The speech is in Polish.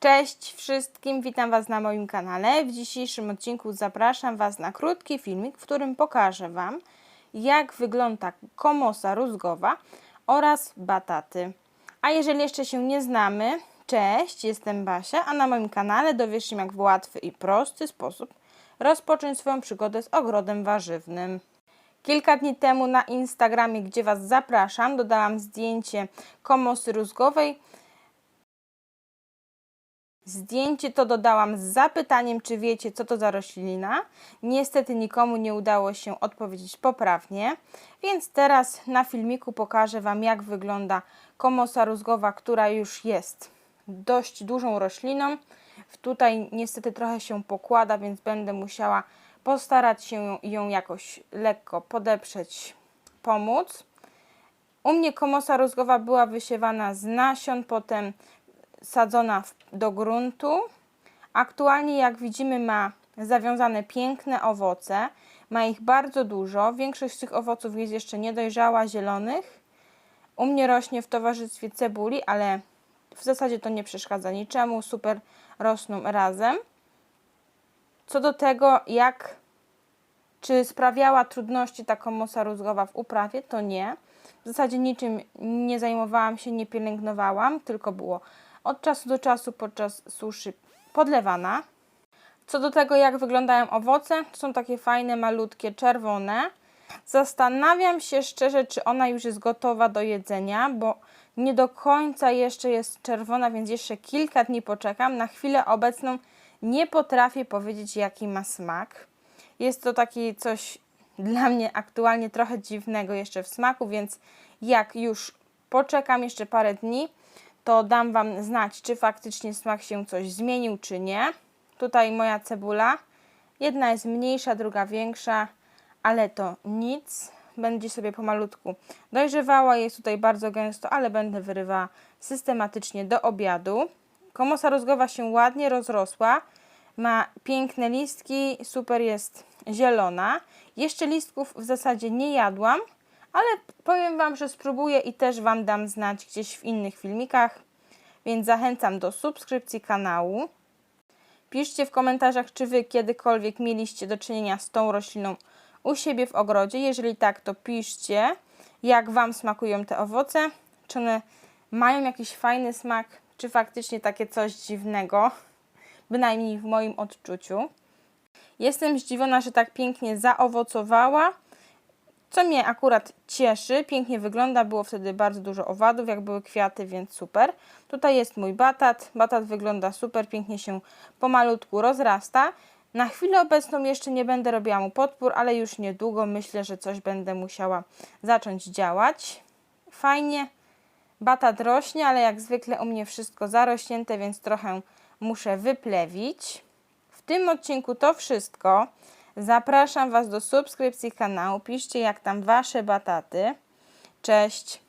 Cześć wszystkim, witam Was na moim kanale. W dzisiejszym odcinku zapraszam Was na krótki filmik, w którym pokażę Wam, jak wygląda komosa rózgowa oraz bataty. A jeżeli jeszcze się nie znamy, cześć, jestem Basia, a na moim kanale dowiesz się, jak w łatwy i prosty sposób rozpocząć swoją przygodę z ogrodem warzywnym. Kilka dni temu na Instagramie, gdzie Was zapraszam, dodałam zdjęcie komosy rózgowej. Zdjęcie to dodałam z zapytaniem, czy wiecie, co to za roślina. Niestety nikomu nie udało się odpowiedzieć poprawnie, więc teraz na filmiku pokażę Wam, jak wygląda komosa rózgowa, która już jest dość dużą rośliną. Tutaj niestety trochę się pokłada, więc będę musiała postarać się ją jakoś lekko podeprzeć, pomóc. U mnie komosa rózgowa była wysiewana z nasion, potem sadzona do gruntu. Aktualnie, jak widzimy, ma zawiązane piękne owoce. Ma ich bardzo dużo. Większość z tych owoców jest jeszcze niedojrzała, zielonych. U mnie rośnie w towarzystwie cebuli, ale w zasadzie to nie przeszkadza niczemu. Super rosną razem. Co do tego, jak czy sprawiała trudności ta komosa rózgowa w uprawie, to nie. W zasadzie niczym nie zajmowałam się, nie pielęgnowałam, tylko było od czasu do czasu podczas suszy podlewana. Co do tego, jak wyglądają owoce, są takie fajne, malutkie, czerwone. Zastanawiam się szczerze, czy ona już jest gotowa do jedzenia, bo nie do końca jeszcze jest czerwona, więc jeszcze kilka dni poczekam. Na chwilę obecną nie potrafię powiedzieć, jaki ma smak. Jest to taki coś dla mnie aktualnie trochę dziwnego jeszcze w smaku, więc jak już poczekam jeszcze parę dni, to dam Wam znać, czy faktycznie smak się coś zmienił, czy nie. Tutaj moja cebula. Jedna jest mniejsza, druga większa, ale to nic. Będzie sobie pomalutku dojrzewała. Jest tutaj bardzo gęsto, ale będę wyrywała systematycznie do obiadu. Komosa rozgowa się ładnie rozrosła. Ma piękne listki, super jest zielona. Jeszcze listków w zasadzie nie jadłam, ale powiem Wam, że spróbuję i też Wam dam znać gdzieś w innych filmikach, więc zachęcam do subskrypcji kanału. Piszcie w komentarzach, czy Wy kiedykolwiek mieliście do czynienia z tą rośliną u siebie w ogrodzie. Jeżeli tak, to piszcie, jak Wam smakują te owoce, czy one mają jakiś fajny smak, czy faktycznie takie coś dziwnego, bynajmniej w moim odczuciu. Jestem zdziwiona, że tak pięknie zaowocowała, co mnie akurat cieszy. Pięknie wygląda, było wtedy bardzo dużo owadów, jak były kwiaty, więc super. Tutaj jest mój batat. Batat wygląda super, pięknie się pomalutku rozrasta. Na chwilę obecną jeszcze nie będę robiła mu podpór, ale już niedługo myślę, że coś będę musiała zacząć działać. Fajnie. Batat rośnie, ale jak zwykle u mnie wszystko zarośnięte, więc trochę muszę wyplewić. W tym odcinku to wszystko. Zapraszam Was do subskrypcji kanału. Piszcie jak tam Wasze bataty. Cześć!